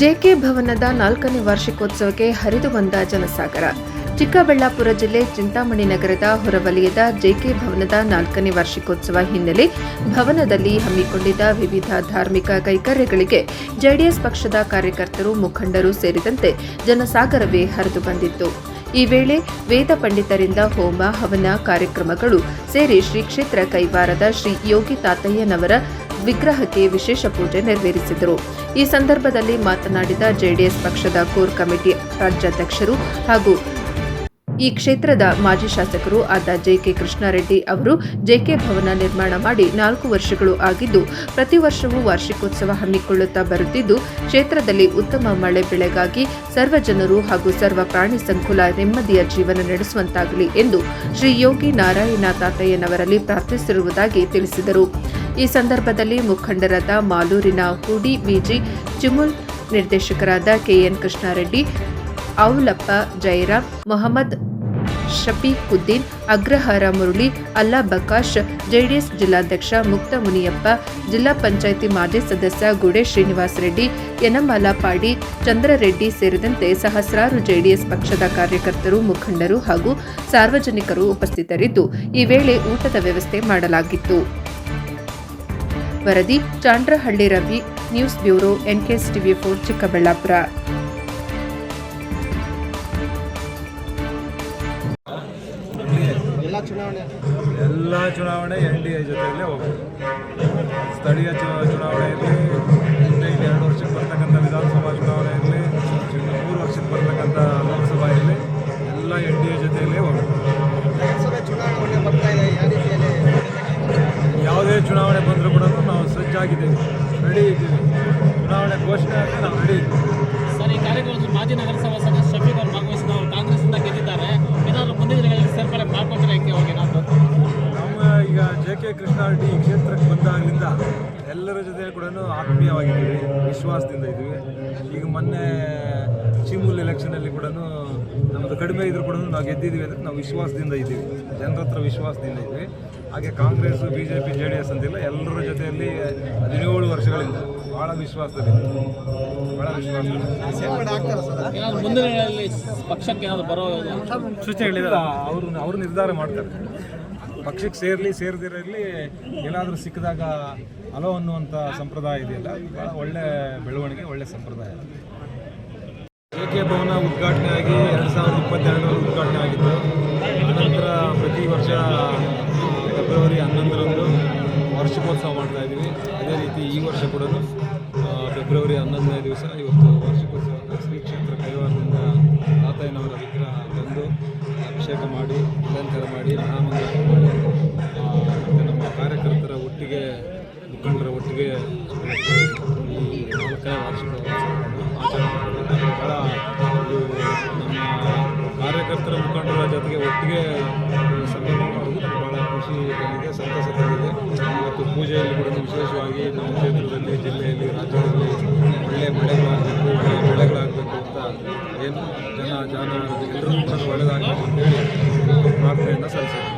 JK ಭವನದ ನಾಲ್ಕನೇ ವಾರ್ಷಿಕೋತ್ಸವಕ್ಕೆ ಹರಿದು ಬಂದ ಜನಸಾಗರ. ಚಿಕ್ಕಬಳ್ಳಾಪುರ ಜಿಲ್ಲೆ ಚಿಂತಾಮಣಿ ನಗರದ ಹೊರವಲಯದ ಜೆಕೆ ಭವನದ ನಾಲ್ಕನೇ ವಾರ್ಷಿಕೋತ್ಸವ ಹಿನ್ನೆಲೆ ಭವನದಲ್ಲಿ ಹಮ್ಮಿಕೊಂಡಿದ್ದ ವಿವಿಧ ಧಾರ್ಮಿಕ ಕೈಕರ್ಯಗಳಿಗೆ ಜೆಡಿಎಸ್ ಪಕ್ಷದ ಕಾರ್ಯಕರ್ತರು, ಮುಖಂಡರು ಸೇರಿದಂತೆ ಜನಸಾಗರವೇ ಹರಿದು ಬಂದಿತ್ತು. ಈ ವೇಳೆ ವೇದ ಪಂಡಿತರಿಂದ ಹೋಮ ಹವನ ಕಾರ್ಯಕ್ರಮಗಳು ಸೇರಿ ಶ್ರೀ ಕ್ಷೇತ್ರ ಕೈವಾರದ ಶ್ರೀ ಯೋಗಿ ತಾತಯ್ಯನವರ ವಿಗ್ರಹಕ್ಕೆ ವಿಶೇಷ ಪೂಜೆ ನೆರವೇರಿಸಿದರು. ಈ ಸಂದರ್ಭದಲ್ಲಿ ಮಾತನಾಡಿದ ಜೆಡಿಎಸ್ ಪಕ್ಷದ ಕೋರ್ ಕಮಿಟಿ ರಾಜ್ಯಾಧ್ಯಕ್ಷರು ಹಾಗೂ ಈ ಕ್ಷೇತ್ರದ ಮಾಜಿ ಶಾಸಕರು ಆದ ಜೆಕೆ ಕೃಷ್ಣಾರೆಡ್ಡಿ ಅವರು ಜೆಕೆ ಭವನ ನಿರ್ಮಾಣ ಮಾಡಿ ನಾಲ್ಕು ವರ್ಷಗಳು ಆಗಿದ್ದು, ಪ್ರತಿ ವರ್ಷವೂ ವಾರ್ಷಿಕೋತ್ಸವ ಹಮ್ಮಿಕೊಳ್ಳುತ್ತಾ ಬರುತ್ತಿದ್ದು, ಕ್ಷೇತ್ರದಲ್ಲಿ ಉತ್ತಮ ಮಳೆ ಬೆಳೆಗಾಗಿ ಸರ್ವ ಜನರು ಹಾಗೂ ಸರ್ವ ಪ್ರಾಣಿ ಸಂಕುಲ ನೆಮ್ಮದಿಯ ಜೀವನ ನಡೆಸುವಂತಾಗಲಿ ಎಂದು ಶ್ರೀ ಯೋಗಿ ನಾರಾಯಣ ತಾತಯ್ಯನವರಲ್ಲಿ ಪ್ರಾರ್ಥಿಸಿರುವುದಾಗಿ ತಿಳಿಸಿದರು. ಈ ಸಂದರ್ಭದಲ್ಲಿ ಮುಖಂಡರಾದ ಮಾಲೂರಿನ ಹೂಡಿ ಬಿಜಿ ಚಿಮುಲ್ ನಿರ್ದೇಶಕರಾದ K N Krishnareddy, Aulappa Jayaram Mohammed Shafiquddin, Agrahara Murali, Allah Baksh, JDS ಜಿಲ್ಲಾಧ್ಯಕ್ಷ ಮುಕ್ತ ಮುನಿಯಪ್ಪ, ಜಿಲ್ಲಾ ಪಂಚಾಯಿತಿ ಮಾಜಿ ಸದಸ್ಯ ಗುಡೆ ಶ್ರೀನಿವಾಸ ರೆಡ್ಡಿ ಯನಮಾಲಾಪಾಡಿ ಚಂದ್ರರೆಡ್ಡಿ ಸೇರಿದಂತೆ ಸಹಸ್ರಾರು ಜೆಡಿಎಸ್ ಪಕ್ಷದ ಕಾರ್ಯಕರ್ತರು, ಮುಖಂಡರು ಹಾಗೂ ಸಾರ್ವಜನಿಕರು ಉಪಸ್ಥಿತರಿದ್ದು, ಈ ವೇಳೆ ಊಟದ ವ್ಯವಸ್ಥೆ ಮಾಡಲಾಗಿತ್ತು. ವರದಿ Chandrahalli Ravi news bureau N K S TV four Chikkaballapur. ಎಲ್ಲ ಚುನಾವಣೆ? ಎಲ್ಲ ಚುನಾವಣೆ ಎನ್ ಡಿ ಎ ಜೊತೆಯಲ್ಲೇ ಹೋಗೋದು ಸ್ಥಳೀಯ ಚುನಾವಣೆ ಇರಲಿ ಹಿಂದೆ ಎರಡು ವರ್ಷಕ್ಕೆ ಬರ್ತಕ್ಕಂಥ ವಿಧಾನಸಭಾ ಚುನಾವಣೆ ಇರಲಿ ಮೂರು ವರ್ಷಕ್ಕೆ ಬರ್ತಕ್ಕಂಥ ಲೋಕಸಭಾ ಇರಲಿ ಎಲ್ಲ ಎನ್ ಡಿ ಎ ಜೊತೆಯಲ್ಲೇ ಹೋಗೋದು ರೀತಿಯಲ್ಲಿ? ಯಾವುದೇ ಚುನಾವಣೆ ಸಜ್ಜಾಗಿದ್ದೀವಿ ರೆಡಿ ಇದ್ದೀವಿ ಚುನಾವಣೆ ಘೋಷಣೆ ಆದರೆ ನಾವು ರೆಡಿ ಇದ್ದೀವಿ ಸರ್ ಈ ಕಾರ್ಯಕ್ರಮದಲ್ಲಿ ಮಾಜಿ ನಗರಸಭಾ ಸದಸ್ಯ ಶಫೀಕ್ ಅವರು ಭಾಗವಹಿಸಿ ನಾವು ಕಾಂಗ್ರೆಸ್ನಿಂದ ಗೆದ್ದಿದ್ದಾರೆ. ಏನಾದರೂ ಮುಂದಿನ ದಿನಗಳಲ್ಲಿ ಸೇರ್ಪಡೆ ಮಾಡ್ಕೊತಾರೆ ಯಾಕೆ ಹೋಗಿ ನಾವು ನಮ್ಮ ಈಗ ಜೆ ಕೆ ಕೃಷ್ಣಾರೆಡ್ಡಿ ಈ ಕ್ಷೇತ್ರಕ್ಕೆ ಬಂದಾಗಲಿಂದ ಎಲ್ಲರ ಜೊತೆ ಕೂಡ ಆತ್ಮೀಯವಾಗಿದ್ದೀವಿ. ವಿಶ್ವಾಸದಿಂದ ಇದ್ದೀವಿ. ಈಗ ಮೊನ್ನೆ ಚಿಮೂಲ್ ಎಲೆಕ್ಷನಲ್ಲಿ ಕೂಡ ನಮ್ಮದು ಕಡಿಮೆ ಇದ್ರೂ ಕೂಡ ನಾವು ಗೆದ್ದಿದ್ದೀವಿ ಅದಕ್ಕೆ ನಾವು ವಿಶ್ವಾಸದಿಂದ ಇದ್ದೀವಿ. ಜನರ ಹತ್ರ ವಿಶ್ವಾಸದಿಂದ ಇದ್ದೀವಿ. ಹಾಗೆ Congress B J P J D S ಅಂತಿಲ್ಲ ಎಲ್ಲರ ಜೊತೆಯಲ್ಲಿ ಹದಿನೇಳು ವರ್ಷಗಳಿಂದ ಭಾಳ ವಿಶ್ವಾಸದಲ್ಲಿ. ಭಾಳ ವಿಶ್ವಾಸದಲ್ಲಿ. ಮುಂದಿನ ದಿನಗಳಲ್ಲಿ ಪಕ್ಷಕ್ಕೆ ಏನಾದರೂ ಬರೋ ಅವರು ಅವರು ನಿರ್ಧಾರ ಮಾಡ್ತಾರೆ. ಪಕ್ಷಕ್ಕೆ ಸೇರಲಿ ಸೇರದಿರಲಿ ಏನಾದರೂ ಸಿಕ್ಕಿದಾಗ ಅಲೋ ಅನ್ನುವಂಥ ಸಂಪ್ರದಾಯ ಇದೆಯಲ್ಲ ಭಾಳ ಒಳ್ಳೆ ಬೆಳವಣಿಗೆ ಒಳ್ಳೆ ಸಂಪ್ರದಾಯ. ಕೆ ಭವನ ಉದ್ಘಾಟನೆ ಆಗಿ ಎರಡು ಸಾವಿರದ ಇಪ್ಪತ್ತೆರಡರಲ್ಲಿ ಉದ್ಘಾಟನೆ ಆಗಿತ್ತು. ವರ್ಷ ಕೂಡ ಫೆಬ್ರವರಿ ಹನ್ನೊಂದನೇ ದಿವಸ ಇವತ್ತು ವಾರ್ಷಿಕೋತ್ಸವ ಶ್ರೀ ಕ್ಷೇತ್ರ ಕೈವಾರದಿಂದ ತಾತಯ್ಯನವರ ವಿಗ್ರಹ ತಂದು ಅಭಿಷೇಕ ಮಾಡಿ ಅಲಂಕಾರ ಮಾಡಿ ಮಹಾಮಂಗಳ ಮಾಡಿ ಮತ್ತು ನಮ್ಮ ಕಾರ್ಯಕರ್ತರ ಒಟ್ಟಿಗೆ, ಮುಖಂಡರ ಒಟ್ಟಿಗೆ ನಾಲ್ಕನೇ ಆಚರಣೆ ನಮ್ಮ ಕಾರ್ಯಕರ್ತರ ಮುಖಂಡರ ಜೊತೆಗೆ ಒಟ್ಟಿಗೆ ಸಂಭ್ರಮ ಮಾಡೋದು ಭಾಳ ಖುಷಿ ತಂದಿದೆ, ಸಂತಸ ತಂದಿದೆ. ಇವತ್ತು ಪೂಜೆಯಲ್ಲಿ ಕೂಡ ವಿಶೇಷವಾಗಿ ನಮ್ಮ ಏನು ಜನ ಜಾನುವಾರು ಎಲ್ಲರೂ ಕೂಡ ಒಳ್ಳೆಯದಾಗಬೇಕು ಅಂತೇಳಿ ಪ್ರಾರ್ಥನೆಯನ್ನು ಸಲ್ಲಿಸಿದೆ